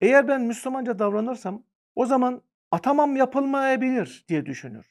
Eğer ben Müslümanca davranırsam o zaman atamam yapılmayabilir diye düşünür.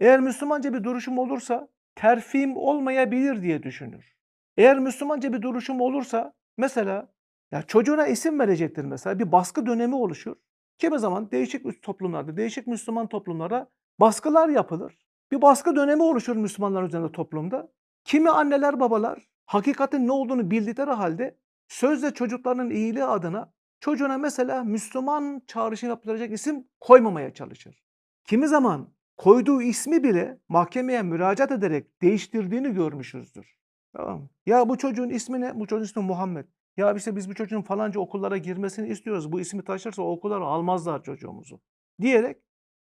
Eğer Müslümanca bir duruşum olursa terfim olmayabilir diye düşünür. Eğer Müslümanca bir duruşum olursa mesela ya çocuğuna isim verecektir mesela bir baskı dönemi oluşur. Kimi zaman değişik toplumlarda, değişik Müslüman toplumlara baskılar yapılır. Bir baskı dönemi oluşur Müslümanlar üzerinde toplumda. Kimi anneler babalar hakikatin ne olduğunu bildikleri halde sözle çocuklarının iyiliği adına çocuğuna mesela Müslüman çağrışı yaptıracak isim koymamaya çalışır. Kimi zaman koyduğu ismi bile mahkemeye müracaat ederek değiştirdiğini görmüşüzdür. Tamam? Ya bu çocuğun ismi ne? Bu çocuğun ismi Muhammed. Ya işte biz bu çocuğun falanca okullara girmesini istiyoruz. Bu ismi taşırsa o okullara almazlar çocuğumuzu. Diyerek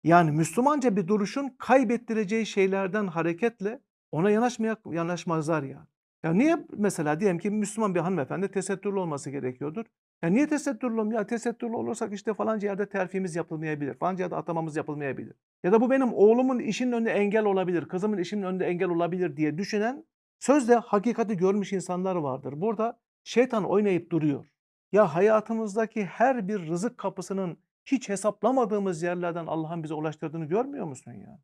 yani Müslümanca bir duruşun kaybettireceği şeylerden hareketle ona yanaşmaya yanaşmazlar ya. Ya niye mesela diyelim ki Müslüman bir hanımefendi tesettürlü olması gerekiyordur. Ya niye tesettürlü olmuyor? Ya tesettürlü olursak işte falanca yerde terfimiz yapılmayabilir. Falanca yerde atamamız yapılmayabilir. Ya da bu benim oğlumun işinin önünde engel olabilir. Kızımın işinin önünde engel olabilir diye düşünen sözde hakikati görmüş insanlar vardır. Burada şeytan oynayıp duruyor. Ya hayatımızdaki her bir rızık kapısının hiç hesaplamadığımız yerlerden Allah'ın bize ulaştırdığını görmüyor musun ya?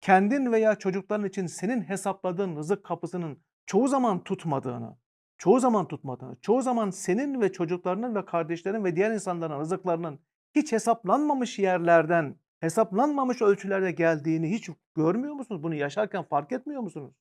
Kendin veya çocukların için senin hesapladığın rızık kapısının çoğu zaman tutmadığını, çoğu zaman tutmadığını, çoğu zaman senin ve çocuklarının ve kardeşlerin ve diğer insanların rızıklarının hiç hesaplanmamış yerlerden, hesaplanmamış ölçülerde geldiğini hiç görmüyor musunuz? Bunu yaşarken fark etmiyor musunuz?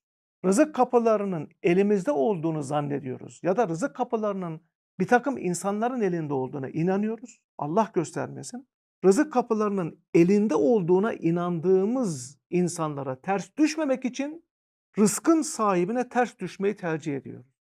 Rızık kapılarının elimizde olduğunu zannediyoruz ya da rızık kapılarının bir takım insanların elinde olduğuna inanıyoruz. Allah göstermesin. Rızık kapılarının elinde olduğuna inandığımız insanlara ters düşmemek için rızkın sahibine ters düşmeyi tercih ediyoruz.